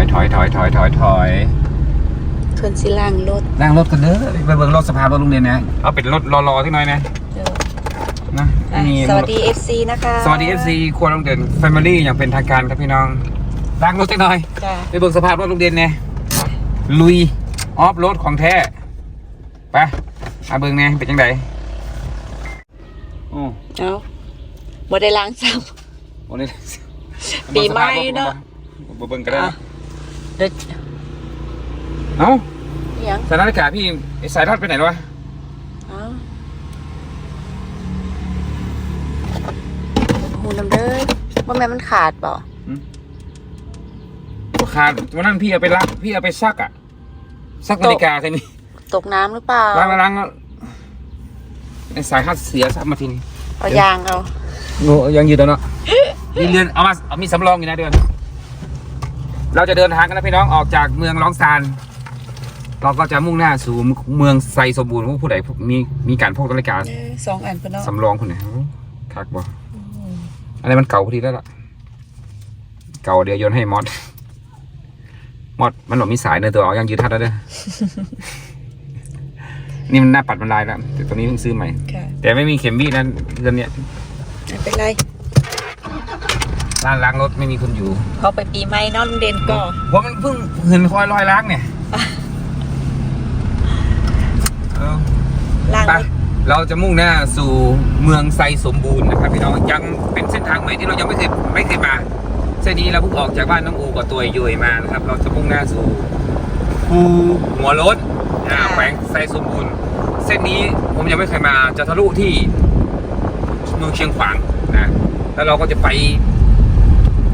อยถอยถอยถอยถอยถอยเพิ่นสิล้างรถนั่งรถกันเด้อไปเบิ่งรถสภาพรถโรงเรียนนะเอาเป็นรถรอๆที่น้อยนะเดี๋ยวนะอะมีสวัสดี FC นะคะสวัสดี FC ครัวโรงเรียน Family อย่างเป็นทางการครับพี่น้องล้างรถจักหน่อย จ้าไปเบิ่งสภาพรถโรงเรียนเนี่ยลุย ออฟโรถของแท้ไปมาเบิ่งเนี่ยเป็นจังไดโอ้เอาบ่ได้ล้างซ้ โหนี่ปีใหม่เนอะ บ่เบิ่งก็ได้อะำ เด็ดเอ้าอิหยังสถานการณ์พี่ไอ้สายรอดไปไหนแล้ววะเอ้าหูน้ำเด้อว่าแม่นมันขาดบ่ขาดวันนั้นพี่เอาไปล้างพี่เอาไปซักอะซักนาฬิกาใช่ไหมตกน้ำหรือเปล่าล้างล้างแล้วไอ้สายฮัดเสียซักมาทีนี้เอายางเอาโง่ยังอยู่ตอนเนาะมีเรือนเอามาเอามีสำรองอยู่นะเดือน เราจะเดินทางกันนะพี่น้องออกจากเมืองลองซานเราก็จะมุ่งหน้าสู่เมืองไซสมบูรณ์ว่าผู้ใดมีมีการพกนาฬิกาเออสองอันเพิ่นเนาะสำรองคนไหนคักบ่อะไรมันเก่าพอดีแล้วล่ะ เก่าเดี๋ยวโยนให้มอดมอดมันหลบมีสายเนื้อตัวออกยังยืดทัดแล้วเด้อนี่มันหน้าปัดมันลายแล้วแต่ตัวนี้เพิ่งซื้อใหม่ค่ะแต่ไม่มีเข็มบี้นั่นเดือนเนี้ยไม่เป็นไร ร้านล้างรถไม่มีคนอยู่เขาไปปีใหม่เนอนเด่นก็เพราะมันเพิ่งเห็นคอยลอยล้างเนี่ยเออล้างไปรถเราจะมุ่งหน้าสู่เมืองไซสมบูรณ์นะครับพี่น้องยังเป็นเส้นทางใหม่ที่เรายังไม่เคยไม่เคยมาเส้นนี้เราเพิ่งออกจากบ้านน้องอูกับตัวยุยมานะครับ เราจะมุ่งหน้าสู่ภูหัวรถอ่าแขวงไซสมบูรณ์ เส้นนี้ผมยังไม่เคยมาจะทะลุที่เมืองเชียงขวางนะแล้วเราก็จะไป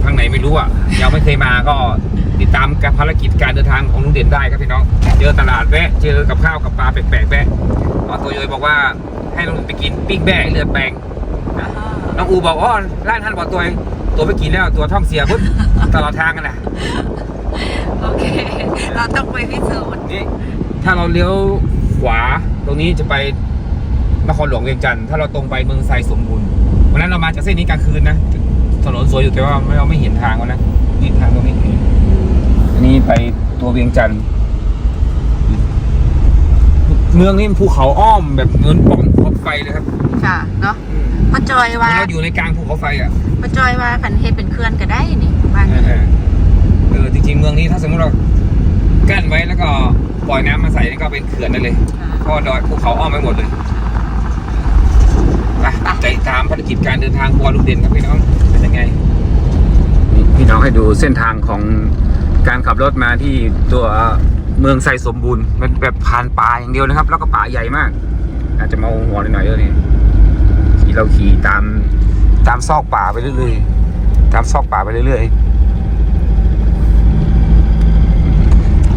ทางไหนไม่รู้อะยังไม่เคยมาก็ติดตามการภารกิจการเดินทางของลุงเด่นได้ครับพี่น้อง เจอตลาดแวะ เจอกับข้าวกับปลาแปลกๆแวะอ๋อตัวโยยบอกว่าให้ลุงไปกินปิ้งแบะเลือดแปลงนะน้องอูบอกอ๋อร้านท่านบอกตัวตัวไปกินแล้วตัวท้องเสียปุ๊บตลอดทางกันนะโอเค เราต้องไปพิสูจน์นี่ถ้าเราเลี้ยวขวาตรงนี้จะไปนครหลวงเวียงจันทร์ถ้าเราตรงไปเมืองไซสมบูรณ์วันนั้นเรามาจากเส้นนี้กลางคืนนะ ถนนสวยอยู่แต่ว่าเราไม่เห็นทางเขานะนี่ทางตรงนี้อันนี้ไปตัวเวียงจันทร์เมืองนี้มันภูเขาอ้อมแบบเหมือนปล่องภูเขาไฟเลยครับ ค่ะเนาะอืมป้าจอยว่าเราอยู่ในกลางภูเขาไฟอะป้าจอยว่าคันเฮ็ดเป็นเคลื่อนก็ได้นี่บ้านเออเออเออจริงๆเมืองนี้ถ้าสมมติเรากั้นไว้แล้วก็ปล่อยน้ำมาใส่นี่ก็เป็นเขื่อนได้เลยเพราะว่าดอยภูเขาอ้อมไปหมดเลย ไปใจตามภารกิจการเดินทางครัวลูกเด่นครับพี่น้องเป็นยังไงพี่น้องให้ดูเส้นทางของการขับรถมาที่ตัวเมืองไซสมบูรณ์มันแบบผ่านป่าอย่างเดียวนะครับ แล้วก็ป่าใหญ่มาก อาจจะเมาหัวหน่อยๆด้วยนี่ที่เราขี่ตามตามซอกป่าไปเรื่อยๆ ตามซอกป่าไปเรื่อยๆ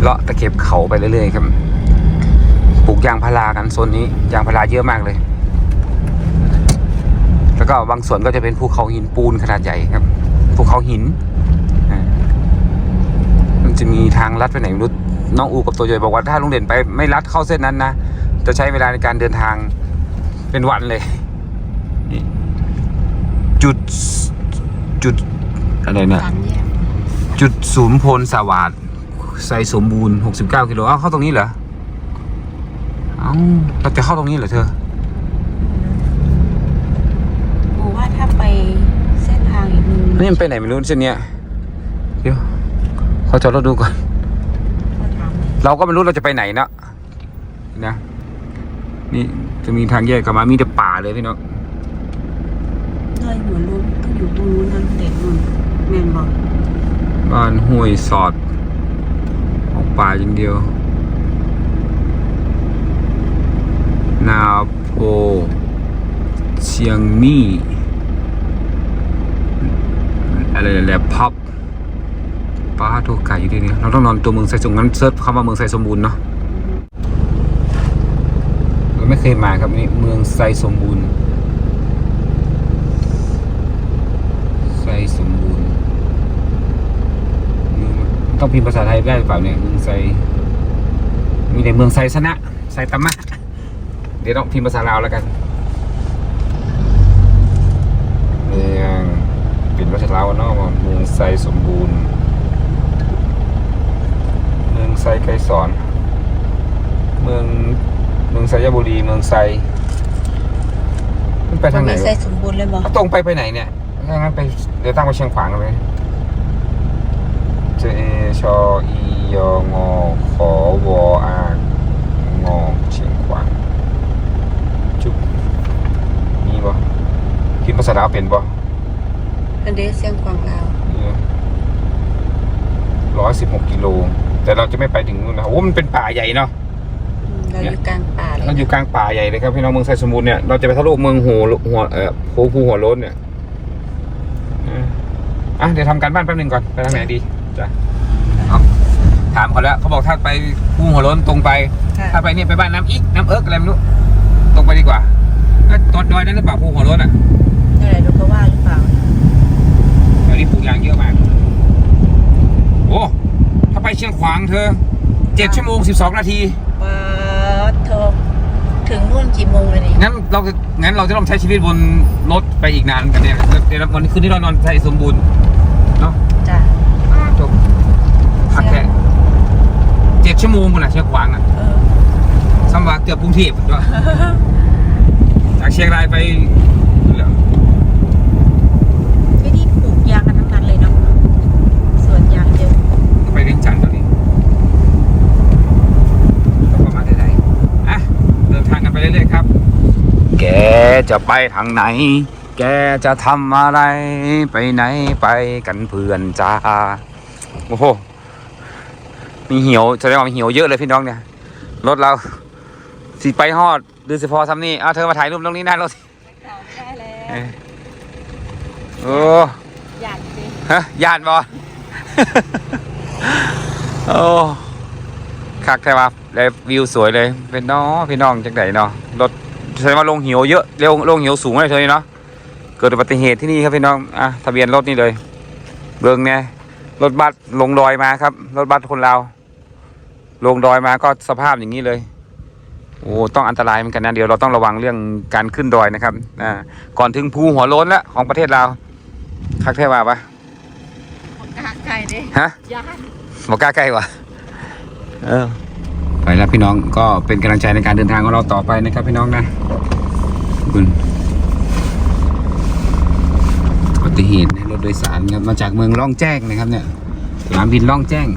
เลาะตะเข็บเขาไปเรื่อยๆครับปลูกยางพารากันโซนนี้ยางพาราเยอะมากเลย แล้วก็บางส่วนก็จะเป็นภูเขาหินปูนขนาดใหญ่ครับภูเขาหินมันจะมีทางลัดไปไหนไม่รู้น้องอูกับตัวใหญ่บอกว่าถ้าลุงเด่นไปไม่ลัดเข้าเส้นนั้นนะจะใช้เวลาในการเดินทางเป็นวันเลย จุดจุดอะไรเนี่ยจุดศูนย์พลสวัสดไซสมบูรณ์ 69กิโลอ้าวเข้าตรงนี้เหรอเอ้าเราจะเข้าตรงนี้เหรอเธอ โอ้ว่าถ้าไปเส้นทางอีก นึงนี่มันไปไหนไม่รู้เส้นเนี้ยเดี๋ยวเขาจอดรถดูก่อนก็ถามเลยเราก็ไม่รู้เราจะไปไหนนะนะนี่จะมีทางแยกกลับมามีแต่ป่าเลยพี่น้องเลยหัวลุงต้องอยู่ตรงนู้นนั่นเด็กนู่นแม่นบอกบ้านห้วยสอด ออกป่าอย่างเดียว นาโพเชียงมี่ อะไรแลบพับป้าโทไก่อยู่ที่นี่เราต้องนอนตัวเมืองไซสมงั้นเซิร์ชคำว่าเมืองไซสมบูรณ์เนาะเราไม่เคยมาครับนี่เมืองไซสมบูรณ์ไซสมบูรณ์ต้องพิมพ์ภาษาไทยได้หรือเปล่าเนี่ยเมืองไซมีแต่เมืองไซสนะไซตามะเดี๋ยวต้องพิมพ์ภาษาลาวแล้วกัน เมืองเป็นวัชราวเนอกเมืองไซสมบูรณ์รสอน เมืองเมืองไซยบุรีเมืองไซมันไปทางไหนมีวะใส่สมบูรณ์เลยบ่เอาตรงไปไปไหนเนี่ยถ้างั้นไปเดี๋ยวตั้งไปเชียงขวางกันไหมเจเอชออียองอขอวออางอเชียงขวางจุ๊บมีบ่คิดภาษาลาวเป็นบ่ อันเดเสียงกวางลาวร้อยสิบหกกิโล แต่เราจะไม่ไปถึงนู่นนะโอ้มันเป็นป่าใหญ่เนาะอืมเราอยู่กลางป่าเลยเราอยู่กลางป่าใหญ่เลยครับพี่น้องเมืองไซสมบูรณ์เนี่ยเราจะไปทะลุเมืองหัวหัวเอ่อภูภูหัวโล้นเนี่ยอะอะเดี๋ยวทำการบ้านแป๊บหนึงก่อนไปทางไหนดีจ้ะเอาถามเขาแล้วเขาบอกถ้าไปภูหัวโล้นตรงไปค่ะถ้าไปเนี่ยไปบ้านน้ำอีกน้ำเอิกอะไรไม่รู้ตรงไปดีกว่าก็ตอดดอยนั่นหรือเปล่าภูหัวโล้นอะนี่นแหละดูก็ว่าหรือเปล่าแถว นี้ปลูกยางเยอะมาก โอ้ ถ้าไปเชียงขวางเธอเจ็ดชั่วโมงสิบสองนาทีป๊าดโทถึงนู่นกี่โมงเลยนี่งั้นเราจะงั้นเราจะต้องใช้ชีวิตบนรถไปอีกนานกันเนี่ยเดี๋ยววันคืนที่เรานอนไทยสมบูรณ์เนาะจ้ะจบพักแค่เจ็ดชั่วโมงมันอะเชียงขวางอะเออสำหรับเกือบกรุงเทพด้วยจากเชียงรายไปเหลือ ที่นี่ปลูกยางกันทั้งนั้นเลยเนาะสวนยางเยอะ ไปเวียงจันทร์ตอนนี้ก็ประมาณไหนอะเดินทางกันไปเรื่อยๆครับ แก จะไปทางไหน แกจะทำอะไรไปไหนไปกันเพื่อนจ้าโอ้โหมีเหี่ยวแสดงว่ามีเหี่ยวเยอะเลยพี่น้องเนี่ยรถเราสีไปฮอดดูสิพอทำนี่เอาเธอมาถ่ายรูปตรงนี้หน้ารถสิได้แล้เอวอโอ้อยากสิฮะยานบอโอ้คักใช่ปะแล้ววิวสวยเลยเป็นน้อพี่น้องจากไหนเนาะรถ แสดงว่าลงเหี่ยวเยอะเร็วลงเหี่ยวสูงเลยเธอเนาะเกิดอุบัติเหตุที่นี่ครับพี่น้องอะทะเบียนรถนี่เลยเบิ่งเนี่ยรถบัสลงดอยมาครับ รถบัสคนเราวลงดอยมาก็สภาพอย่างนี้เลยโอ้ต้องอันตรายเหมือนกันนะเดี๋ยวเราต้องระวังเรื่องการขึ้นดอยนะครับอ่าก่อนถึงภูหัวโล้นแล้วของประเทศเราวคักแท้ว่าปะกาไก่ดิฮะยานบอกกล้าใกล้วะเออ ไปแล้วพี่น้องก็เป็นกำลังใจในการเดินทางของเราต่อไปนะครับพี่น้องนะคุณอุบัติเหตุรถโดยสารครับมาจากเมืองล่องแจ้งนะครับ เนี่ยสนามบินล่องแจ้ง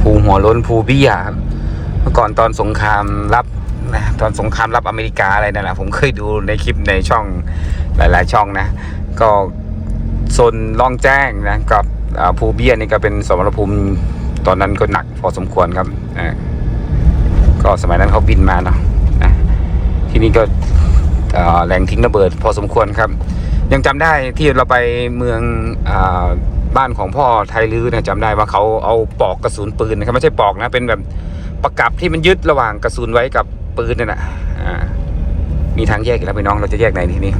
ภูหัวล้นภูเบี้ยครับเมื่อก่อนตอนสงครามรับนะตอนสงครามรับอเมริกาอะไรนั่นแหละผมเคยดูในคลิปในช่องหลาย ๆ ช่องนะ ก็โซนล่องแจ้งนะกับภูเบี้ยนี่ก็เป็นสมรภูมิ ตอนนั้นก็หนักพอสมควรครับอ่าก็สมัยนั้นเขาบินมาเนาะนะที่นี่ก็แหล่งทิ้งระเบิดพอสมควรครับ ยังจำได้ที่เราไปเมืองอบ้านของพ่อไทยลื้อเนี่ยจำได้ว่าเขาเอาปลอกกระสุนปืนนะครับไม่ใช่ปลอกนะเป็นแบบประกับที่มันยึดระหว่างกระสุนไว้กับปืนเนี่ยนะอ่ามีทางแยกอีกแล้วพี่น้องเราจะแยกไหนทีนี้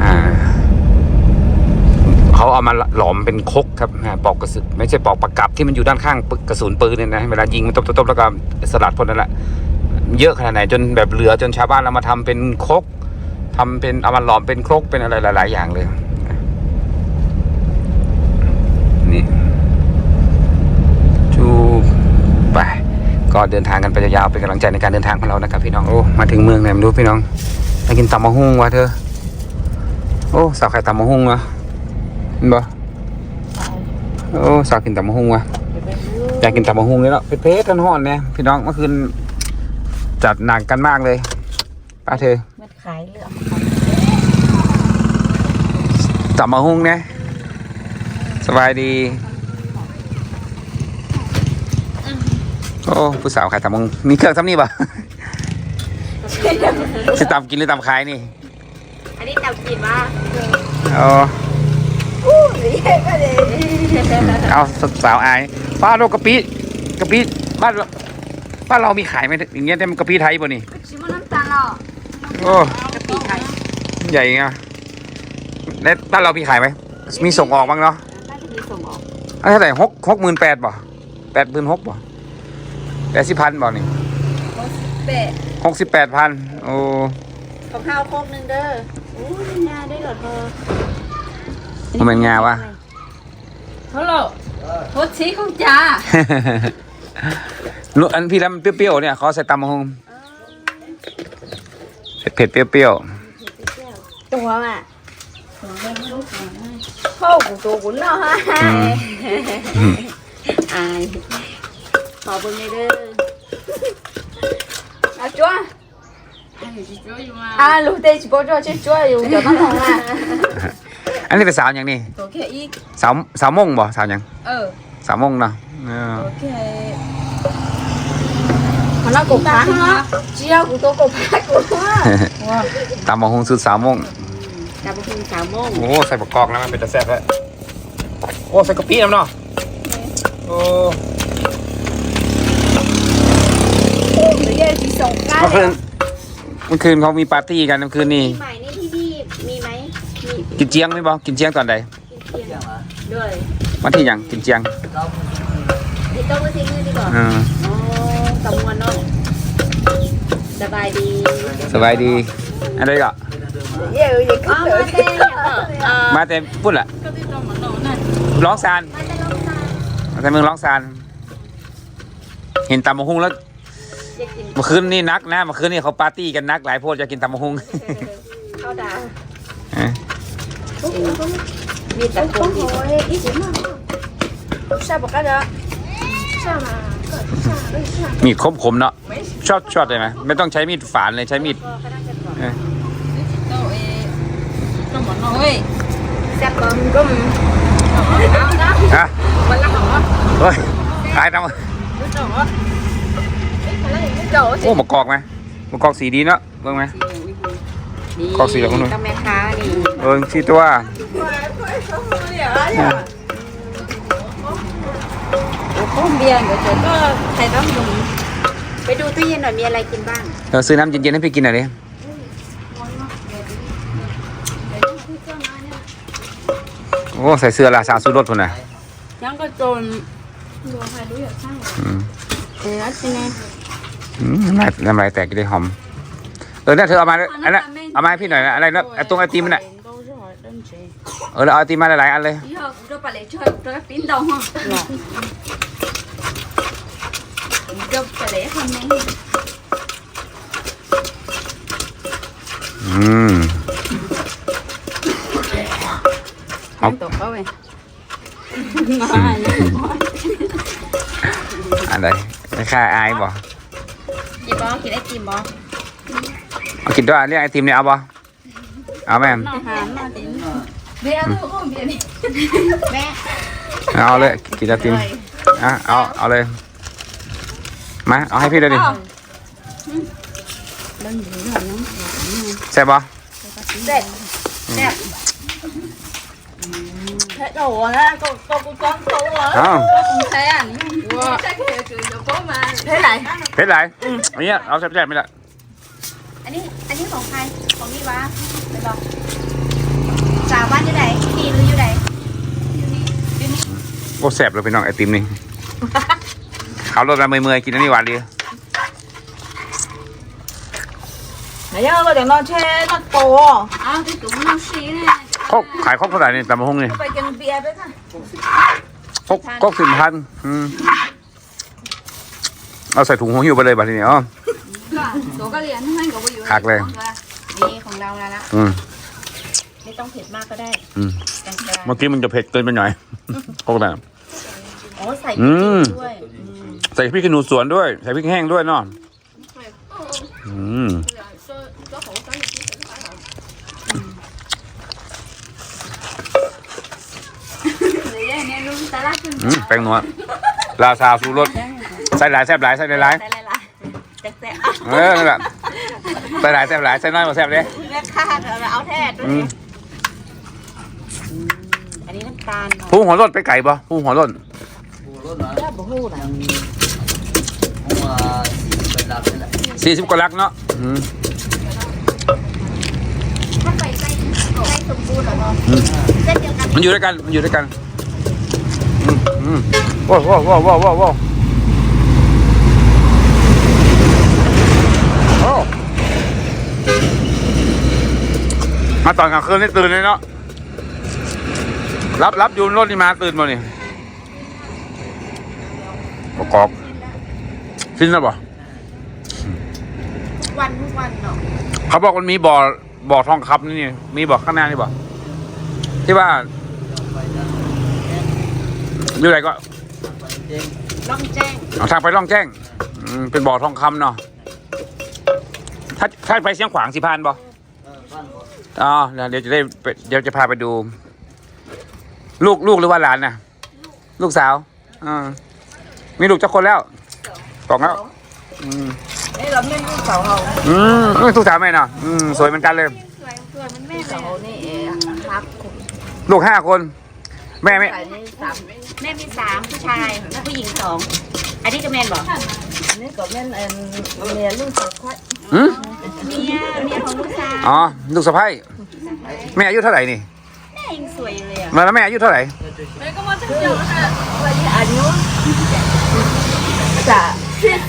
อ่า เขาเอามาหลอมเป็นคกครับปอกกระสุนไม่ใช่ปอกประกับที่มันอยู่ด้านข้างกระสุนปืนเนี่ยนะเวลายิงมันตบๆแล้วก็สลัดพวกนั้นแหละเยอะขนาดไหนจนแบบเหลือจนชาวบ้านเรามาทำเป็นคกทำเป็นเอามาหลอมเป็นครกเป็นอะไรหลาย ๆ อย่างเลยนี่จูไปก็เดินทางกันไปยาวๆเป็นกำลังใจในการเดินทางของเรานะครับพี่น้องโอ้มาถึงเมืองไหนไม่รู้พี่น้องมากินตำมะฮุ่งวะเธอโอ้สาวไข่ตำมะฮุ่งวะเห็น บ่โอ้สาวกินตำมะฮุ่งวะเดี๋ยวไปดูอยากกินตำมะฮุ่งเลยเนาะเผ็ดๆร้อนๆเนี่ยพี่น้องเมื่อคืนจัดหนักกันมากเลยป้าเธอมันขายเหลืองจับมาหุ้งเนี่ยสบายดี โอ้ผู้สาวขายตำมงมีเครื่องทำนี่ปะจะตำกินหรือตำขายนี่ อันนี้จับกินมาเอาอู้หรือก็ เลยเอาสาวอายป้าโลกะปิกะปิบ้านเราบ้านเรามีขายไหมอย่างเงี้ยแต่มันกะปิไทยป่ะนี่ชิมน้ำตาลหรอโอ้กะปิไทยใหญ่ไงแล้วบ้านเรามีขายไหมมีส่งออกบ้างเนาะน่าจะมีส่งออกอันเท่าไหร่หกหกหมื่นแปดบ่แปดหมื่นหกบ่แปดสิบพันบ่นี่เปะหกสิบแปดพันโอ้ของข้าวโคกหนึ่งเด้ออู้ยงาได้เหรอเธอ มันเป็นงาวะ ฮัลโหลโคตรชี้ของจ้าลูกอันพี่แล้วมันเปรี้ยวๆเนี่ยเขาใส่ตำมะฮงเผ็ดๆเปรี้ยวตัวอะพ่อของตัวคุณเนาะฮะๆอืมอืมอายขอเบิ่งเลยเด้อเอาจ้วอ่าลูกเตจิโกจ้วจ้วอยู่เดี๋ยวต้องทำอะอั นนี้เป็นสาวอย่างนี้ตัวแค่อีกสาวสาวมงบ่สาวอย่างเออสาวมงเนาะเออตัวแค่มันน่ากบพักเนาะเจียวกูตัวกบพักกูว่าว่าตำมะฮงสุดสาวมงดาวพุงสามโมงโอ้ใส่ประกอบแล้วมันเป็นตะแซ่บแล้วโอ้ใส่กะปิน้ำเนาะโอ้หรือยังจีส่งกันเมื่อคืนเมื่อคืนเขามีปาร์ตี้กันเมื่อคืนนี่ ปีใหม่นี่ที่นี่มีไหมมี กินเจียงไหมบ่กินเจียงตอนใดกินเทียนด้วยวันที่หยังกินเจียงนี่ต้องไปทิ้งเงินดีกว่าเอออ๋อกำมวลเนาะสบายดี สบายดีอะไรก็เยอะยิ่งขึ้นเลยอ่ามาแต่พูดแหละก็ที่ตรงมันโน่นน่ะร้องซานมาจะลงมามาแต่เมืองร้องซาน เห็นตำมะฮงแล้วอยากกินเมื่อคืนนี่นักนะเมื่อคืนนี่เขาปาร์ตี้กันนักหลายโพดจะกินตำมะฮงข้าวดาว เออมีแต่คนที่อีสิมาชาบอกกันเนาะชามามีดคมขมๆเนาะชอบชอบเลยไหมไม่ต้องใช้มีดฝานเลยใช้มีดเออโตเอตรงมันโน่นเฮ้ยแซ่บก็มันก็มันเอานะอะวันละของอะเฮ้ยตายตำรู้จักอะโจ้โอ้หมกกอกไหมหมกกอกสีดีเนาะเบิ่งไหม กอกสีเหลืองนู่นต้องแม่ค้านี่เบิ่งสีตัวโอ้เบียร์เดี๋ยวเจอก็ใส่ต้อง dùng ไปดูตู้เย็นหน่อยมีอะไรกินบ้างเออซื้อน้ำเย็นๆให้พี่กินหน่อยดิโอ้ใส่เสื้อลาซาสูรถคนน่ะยังก็จนอืมเออแล้วสิแน่อืมน้ำลายน้ำลายแตกจะได้หอมเออน่าเธอเอามาด้วยอันนั้น เอามาให้พี่หน่อยนะอะไรนะไอ้ตรงไอติมมันน่ะเออเราเอาไอติมมาหลายๆอันเลย 以后都把你出去都边度哈？就把你后面。 อืม เอา 读嗰位。 อันใดไม่ค่าอายบ่ chị bó chị lấy tìm bó เอากินด้วยเรียกไอติมเนี่ยเอาบ่เอาแม่ม nó hàn nó đến bia thôi không bia đi แม่เอาเลยกินไอติมอะเอาเอาเลยมาเอาให้พี่เลยดิ đơn giản là nó ใช่บบ่เสร็จแซ่บเฮ็ดโอ้โหนะก็ก็กูจ้องเขาอะเอา có cùng thế à wow chắc kìa cười được bố mà เฮ็ดไรเผ็ดไรอันเนี้ยเอาแซ่บๆไม่ละ อันนี้ อันนี้ของใคร ของนี่วะไปบอกสาวบ้านอยู่ไหนพี่หรืออยู่ไหนโอ้แซ่บเลยพี่น้องไอติมนี่เขารสมาเมื่อยๆกินอันนี้หวานดีไหนยังก็เดี๋ยวนอนแช่นักโต à cái tụi nó xí này ครกขายครกเท่าไหร่นี่ตำมะฮงนี่ไปกินเบียร์ด้วยค่ะครกครกสิบพันอืมเอาใส่ถุงหัวหิวไปเลยบัดนี้อ๋อ tụi cái liền nó hay của bây giờ Hạt lên. นี่ของเราแล้วละอืมไม่ต้องเผ็ดมากก็ได้อืมกลางเมื่อกี้มันจะเผ็ดเกินไปหน่อยครกน่ะๆโอ้ใส่อืพริกมด้วยใส่พริกขี้หนูสวนด้วย ใส่พริกแห้งด้วยเนาะอืม Vậy đây nè luôn ta lát อืมแป้งนัวลาซาสูรสใส่หลายแซ่บหลายใส่หลาย เออนั่นแหละใส่หลายแซ่บหลายใส่น้อยมาแซ่บเด้ๆแม่ค้าเราเอาแท้ด้วยอืมอันนี้น้ำตาลหน่อยผู้หัวรสไปไก่ปะผู้หัวรสถ้าบ่ฮู้ล่ะสี่สิบกว่าลักเนาะอืมถ้าไปใกล้ใกล้สมบูรณ์เหรอเนาะอืมเส้นเดียวกันมันอยู่ด้วยกันมันอยู่ด้วยกันอืมอืมโว้าวว้าวว้าวว้าวว้าวว้าวโอ้ มาตอนกลางคืนนี่ตื่นเลยเนาะรับรับอยู่รถนี่มาตื่นมานี่ประกอบสิ้นแล้วบ่ทุกวันทุกวันเนาะเขาบอกมันมีบ่อบ่อทองคำนี่นี่มีบ่อข้างหน้านี่บ่ที่ว่าอยู่ไหนก็ล่องแจ้งเอาทางไปร่องแจ้งอืมเป็นบ่อทองคำเนาะถ้าถ้าไปเชียงขวางสิพานบ่ อ๋อเดี๋ยวจะได้ไปเดี๋ยวจะพาไปดู ลูกลูกหรือว่าหลานน่ะ ลูกสาวอ่ามีลูกเจ้าคนแล้วสองแล้วอืมเอ้ยเราไม่ลูกสาวเราอืมเอ้ยลูกสาวแม่เนาะอืมสวยเหมือนกันเลย สวยสวยมันแม่เลสาวยนี่เองครับลูกห้าคน แม่ไม่ใส่นี่สาม แม่มีสามผู้ชายและผู้หญิงสองอันนี้ก็แม่นบอกอันนี้ก็แม่นเอ็นเมียลูกสาวค่อยอืมเมียเมียของลูกชายอ๋อลูกสะใภ้แม่อายุเท่าไหร่นี่แม่ยังสวยอยู่เลยอะมาแล้วแม่อายุเท่าไหร่อายุจะ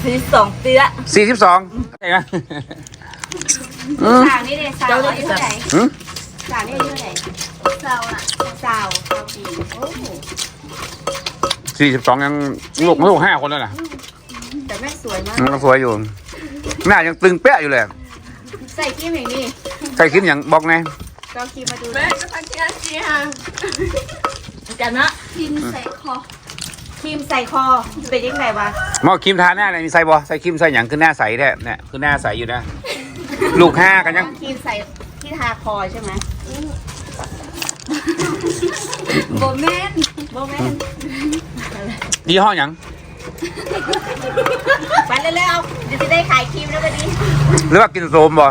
สี่สองปีละสี่สิบสองใช่ไหมอืมสาวนี่เลยสาวอายุเท่าไหร่อืมสาวนี่อายุเท่าไหร่สาวอะสาวสาวปีโอ้โห สี่สิบสองยังลูกลูกห้าคนแล้วนะแต่แม่สวยมากมันก็สวยอยู่ หน้ายังตึงเป๊ะอยู่เลย ใส่กิ้มอย่างนี้ใส่คิดอย่างบอกไงก็คีมาดูนะกันนะพิมใส่คอพิมใส่คอเป็นยังไงวะหมอครีมทาหน้าอะไรมีใส่บอใส่ครีมใส่อย่างคือหน้าใสแท้เนี่ยคือหน้าใสอยู่นะ ลูกห้ากันยังครีมใส่ที่ทาคอใช่ไหมโบแมน โบแมนยี่ห้ออย่างไปเร็วๆเดี๋ยวจะได้ขายครีมแล้ววันนี้หรือว่ากินโสมบ่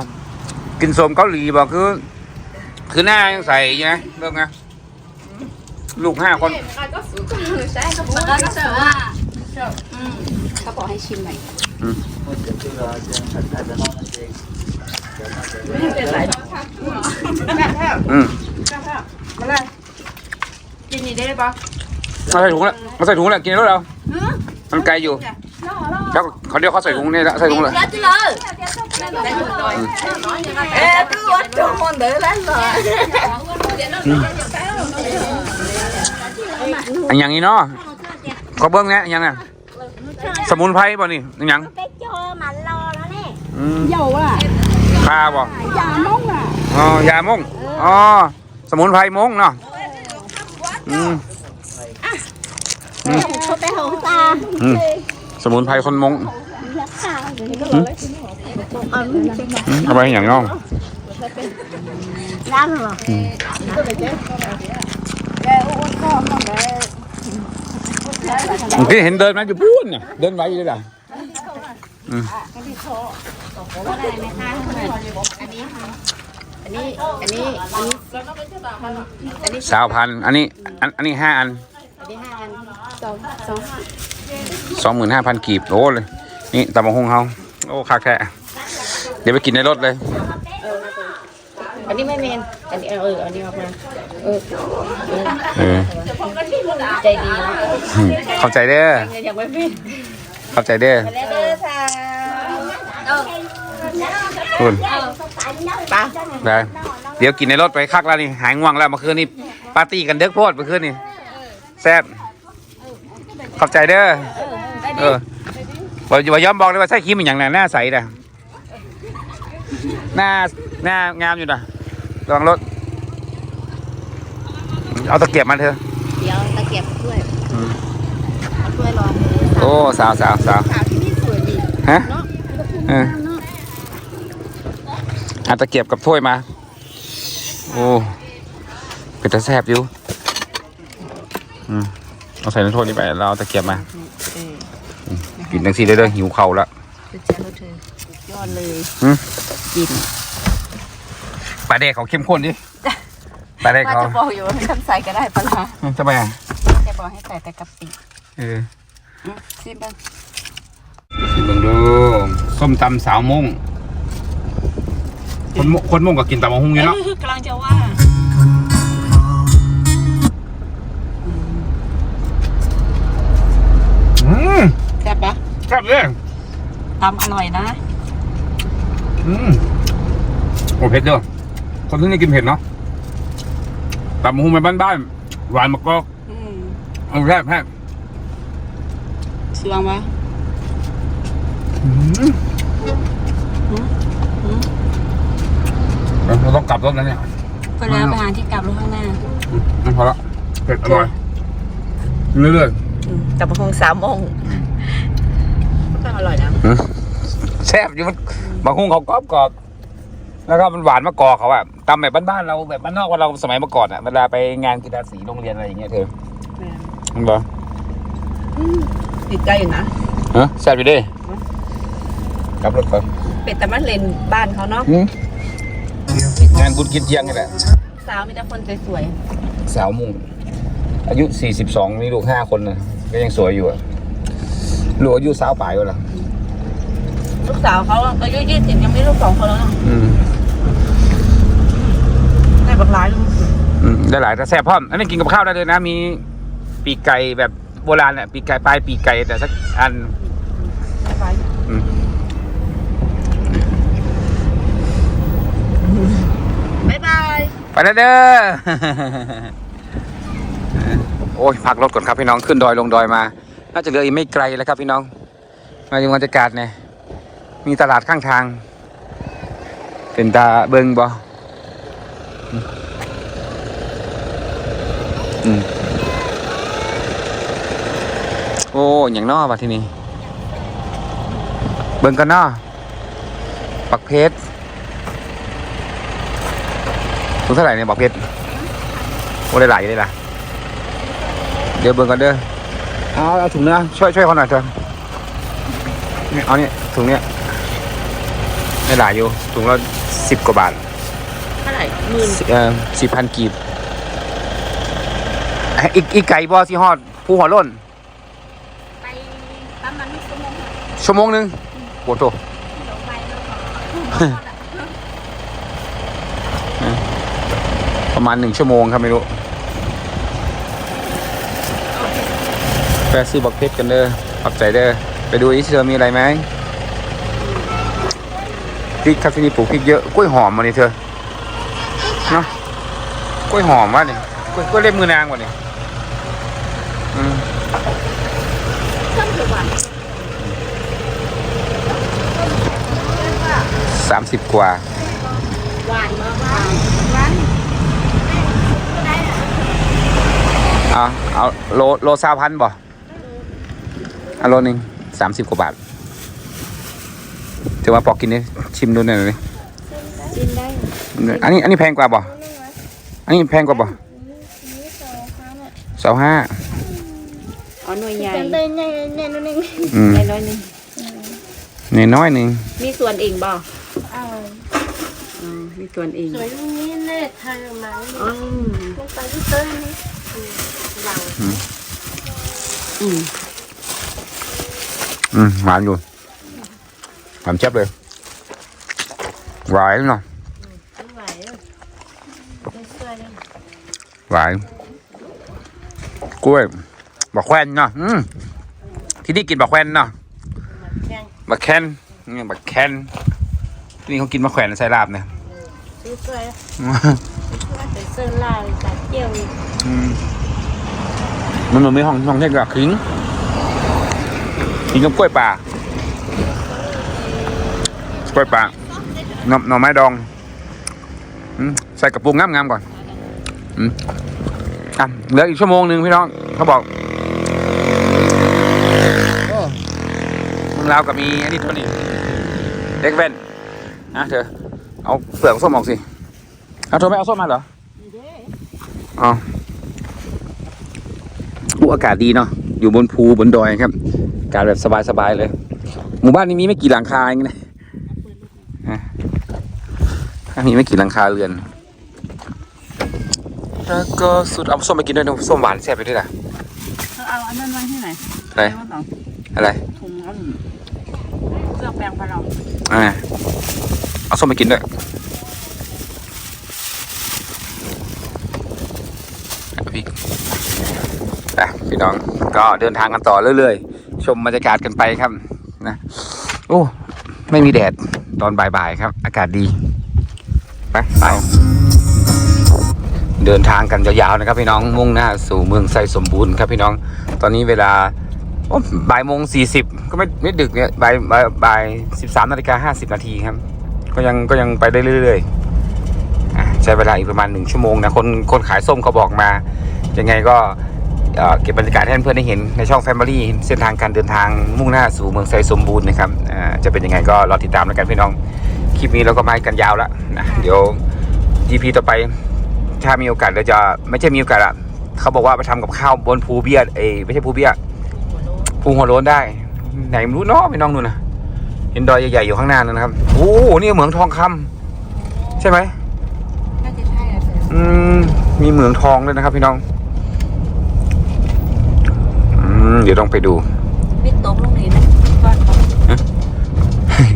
กินโสมเกาหลีบ่คือ คือหน้ายังใสอยู่นะเริ่มไงลูกห้าคนเขาบอกให้ชิมหน่อยอืม กินนี่ได้ปะมาใส่ถุงแล้วมาใส่ถุงแล้วกินแล้วเรามันไกลอยู่แล้วเขาเดี๋ยวเขาใส่ถุงนี่แล้วใส่ถุงเลยยัดเลยเอ๊ะตัวตัวมันเดือดแล้วเหรออันอย่างนี้เนาะเขาเบิ้งเนี่ยอันยังไงสมุนไพรบ่นี่อันยังไปเจอมันรอแล้วนี่อืมเยาว่ะคาบ่ยาม่งอะอ๋อยาม่งอ๋อสมุนไพรม่งเนาะ อืมเขาไปหงตาอืมสมุนไพรคนมงอืมอืมเอาไปอย่างน้องร่างเหรอเมื่อกี้เห็นเดินมาอยู่พูนเนี่ยเดินไว้อยู่เลยล่ะอืม อะไรไหมคะอันนี้อันนี้ อันนี้ อันนี้อันนี้สาวพันอันนี้อันอันนี้ห้าอันอันนี้ห้าอันสองสองสองหมื่นห้าพันกีบโอ้เลยนี่ตำบักหงเฮาโอ้คักแท้เดี๋ยวไปกินในรถเลย อันนี้ไม่เมนอันนี้เอออันนี้ออกมาเออเออใจดีนะอืมเข้าใจเด้อยังไม่เมนเข้าใจเด้อแล้วเด้อสาวเออ คุณปะได้เดี๋ยวกินในรถไปคักแล้วนี่หายง่วงแล้วเมื่อคืนนี่ปาร์ตี้กันเด็กโพดเมื่อคืนนี่แซ่บขอบใจเด้อเออบอกอย่าย้อมบอกเลยว่าใช่ครีมเป็นอย่างนั้นหน้าใสนะหน้าหน้างามอยู่นะระวังรถ เอาตะเกียบมาเถอะเดี๋ยวตะเกียบถ้วยอืมเอาถ้วยรองโอ้สาวสาวสาวสาวที่นี่สวยดีฮะเออเอาตะเกียบกับถ้วยมา โอ้เป็นตะแซบอยู่อืมเอาใส่ในถ้วยนี้ไปเราเอาตะเกียบมาอืมกินทั้งสี่เลยเด้อหิวเข่าวแล้วยอดเลยหืมกินปลาแดกเขาเข้มข้นดิปลาแดกว่าเขาจะบอกอยู่ว่าไม่ทำใส่ก็ได้ปะล่ะทำไมอะจะบอกให้ใส่แต่กะปิเออซิมบ้างเบิ่งดูส้มตำสาวมง คนมคนมงก็กินตำมะฮุงอยู่เนาะกำลังจะว่า อืมแซ่บปะแซ่บเลยตำอร่อยนะ อืมโอ้เผ็ดเด้อคนที่นี่กินเผ็ดเนาะตำมะฮุงไปบ้านๆหวานมะกอกอืมเอาแซ่บแซ่บสวงปะ เราต้องกลับรถแล้วเนี่ยพอแล้วไปหาที่กลับรถข้างหน้าไม่พอละเผ็ดอร่อยเรื่อยกับพงสามโมงก็อร่อยนะๆแซ่บอยู่มันบางหุ้งเขากรอบกรอบๆแล้วก็มันหวานมะกอกเขาอะตำแบบบ้านๆเราแบบบ้านนอกว่าเราสมัยเมื่อก่อนอะเวลาไปงานกีฬาสีโรงเรียนอะไรอย่างเงี้ยเธอมันบอกติดใจอยู่นะฮะแซ่บอยู่ดิกลับรถก่อนเป็ดแต่มันเลนบ้านเขาเนาะหืม งานบุญกินเที่ยงนี่แหละ สาวมีแต่คนสวยสาวมุ่ง อายุ 42 มีลูก 5 คนนะก็ยังสวยอยู่อะลูกอายุสาวป่าอยู่ล่ะๆ ลูกสาวเขาอายุยี่สิบยังไม่ลูกสองคนแล้วเนาะอืมได้บักหลายลูกอืมได้หลายแต่แซ่บพร้อม อันนี้กินกับข้าวได้เลยนะ มีปีกไก่แบบโบราณเนี่ยปีกไก่ปลายปีกไก่แต่สักอัน ได้ไป อืม บ๊ายบาย ไปแล้วเด้อ โอ้ยพักรถก่อนครับพี่น้องขึ้นดอยลงดอยมา น่าจะเหลืออีกไม่ไกลแล้วครับพี่น้อง มาดูบรรยากาศเนี่ย มีตลาดข้างทาง เป็นตาเบิงบอโอ้อย่างนอว่ะที่นี่ เบิงกันนอปักเพชร ถุงเท่าไหร่เนี่ยปักเพชรโอ้ได้หลายอยู่ได้ละเดี๋ยวเบิงกันเด้อเอาเอาถุงเนื้อช่วยช่วยเขาหน่อยเถอะนี่เอาเนี่ยถุงเนี้ยได้หลายอยู่ถุงละสิบกว่าบาทเท่าไหร่หมื่นเอ่อสี่พันกีบเอ้ยอีกอีกไก่บอสีฮอดภูหัวโล้นไปประมาณชั่วโมงชั่วโมงหนึ่งโอ้โหลงไปแล้ว ประมาณหนึ่งชั่วโมงครับไม่รู้แปซื้อบักเพชรกันเด้อขอบใจเด้อ ไปดูอีเธอมีอะไรไหมพริกครับที่นี่ปลูกพริกเยอะ กล้วยหอมมาเนี่ยเธอ เนาะกล้วยหอมวะเนี่ยกล้วยกล้วยเล็บมือนางวะเนี่ยอืมสามสิบกว่า หวานมากหวาน เอาเอาโลโลซาพันบ่เอาโลหนึ่งสามสิบกว่าบาทจะมาปอกกินดิชิมดูหน่อยดิกินได้อันนี้อันนี้แพงกว่าบ่อันนี้แพงกว่าบ่สองห้าอ๋อหน่วยใหญ่ đây này này nó này อืมใหญ่น้อยหนึงนี่น้อยหนึ่งมีส่วนเองบ่ à อ๋อมีส่วนเอง rồi như này thay mà อ๋อ không phải cái tên này vào อืมอืมหวานอยู่หวานเจ็บเลยหวานเนาะ không phải cái xoay đây หวานกล้วยบักแควนเนาะอืมที่นี่กินบักแควนเนาะ chanh บักแคนนี่บักแคนที่นี่เขากินมะแขวนใส่ลาบเนี่ย cái xoay cái sơn la cả chiều อืมมันเหมือนมีห้องห้องเทศกับขิงขิงกับกล้วยป่ากล้วยป่าหน่อหน่อไม้ดองอืมใส่กระปุกงามๆก่อนอืมอะเหลืออีกชั่วโมงหนึ่งพี่น้องเขาบอกโอ้เมึงลาวกับมีอันนี้ตัวนี้เด็กแว่นนะเธอเอาเปลือกส้มออกสิเอาเธอไม่เอาส้มมาเหรอ อ๋ออู้อากาศดีเนาะอยู่บนภูบนดอยครับอากาศแบบสบายๆเลย หมู่บ้านนี้มีไม่กี่หลังคาเองนะอะมีไม่กี่หลังคาเรือนแล้วก็สุดเอาส้มไปกินด้วยนะส้มหวานแซ่บไปด้วยนะเอาอันนั้นไว้ที่ไหนอะไรเอาต่ออะไรถุงอันเครื่องแปรงพะเราอ่าเอาส้มไปกินด้วย พริกอะพี่น้องก็เดินทางกันต่อเรื่อยๆ ชมบรรยากาศกันไปครับนะโอ้ไม่มีแดดตอนบ่ายๆครับ อากาศดีไปไปเดินทางกันยาวๆนะครับ พี่น้องมุ่งหน้าสู่เมืองไซสมบูรณ์ครับพี่น้อง ตอนนี้เวลาบ่ายโมงสี่สิบก็ไม่ไม่ดึกเนี่ยบ่ายบ่ายบ่ายสิบสามนาฬิกาห้าสิบนาทีครับ ก็ยังก็ยังไปได้เรื่อยๆใช้เวลาอีกประมาณหนึ่งชั่วโมงนะคนคนขายส้มเขาบอกมา ยังไงก็เก็บบรรยากาศให้เพื่อนได้เห็นในช่อง Family เส้นทางการเดินทางมุ่งหน้าสู่เมืองไซสมบูรณ์นะครับจะเป็นยังไงก็รอติดตามแล้วกันพี่น้อง คลิปนี้เราก็มากันยาวแล้วนะเดี๋ยว EP ต่อไปถ้ามีโอกาสเราจะไม่ใช่มีโอกาสอะเขาบอกว่าไปทำกับข้าวบนภูเบียดเอยไม่ใช่ภูเบียดภูหัวโล้นได้ ไหนไม่รู้เนาะพี่น้องดูนะเห็นดอยใหญ่ๆอยู่ข้างหน้านั่นนะครับโอ้โหนี่เหมืองทองคำใช่ไหมน่าจะใช่อะเสือมมีเหมืองทองด้วยนะครับ พี่น้อง มเดี๋ยวต้องไปดูไม่ตกลงนี่นะก้อนของ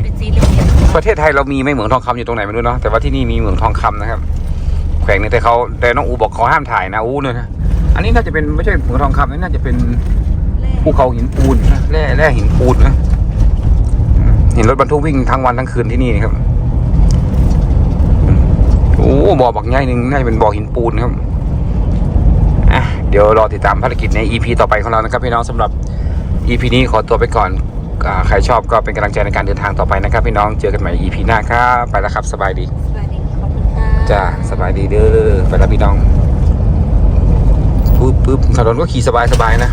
เป็นสีเหลี่ยมประเทศไทยเรามีไหม่เหมืองทองคำอยู่ตรงไหนไม่รู้เนาะแต่ว่าที่นี่มีเหมืองทองคำนะครับ แขวงเนี่ยแต่เขาแต่น้องอูบอกเขาห้ามถ่ายนะอูเนี่ยนะอันนี้น่าจะเป็นไม่ใช่เหมืองทองคำนี่น่าจะเป็นแร่ภูเขาหินปูนนะแร่แร่หินปูนนะอืมเห็นรถบรรทุกวิ่งทั้งวันทั้งคืนที่นี่นะครับโอ้บ่อบักใหญ่หนึ่งน่าจะเป็นบ่อหินปูนครับอะ เดี๋ยวรอติดตามภารกิจใน EP ต่อไปของเรานะครับพี่น้องสำหรับ EP นี้ขอตัวไปก่อนอ่าใครชอบก็เป็นกำลังใจในการเดินทางต่อไปนะครับ พี่น้องเจอกันใหม่ EP หน้าครับไปแล้วครับสบายดีสวัสดีขอบคุณค่ะจ้าสบายดีเด้อไปแล้วพี่น้องปุ๊บปุ๊บถนนก็ขี่สบายสบายๆนะ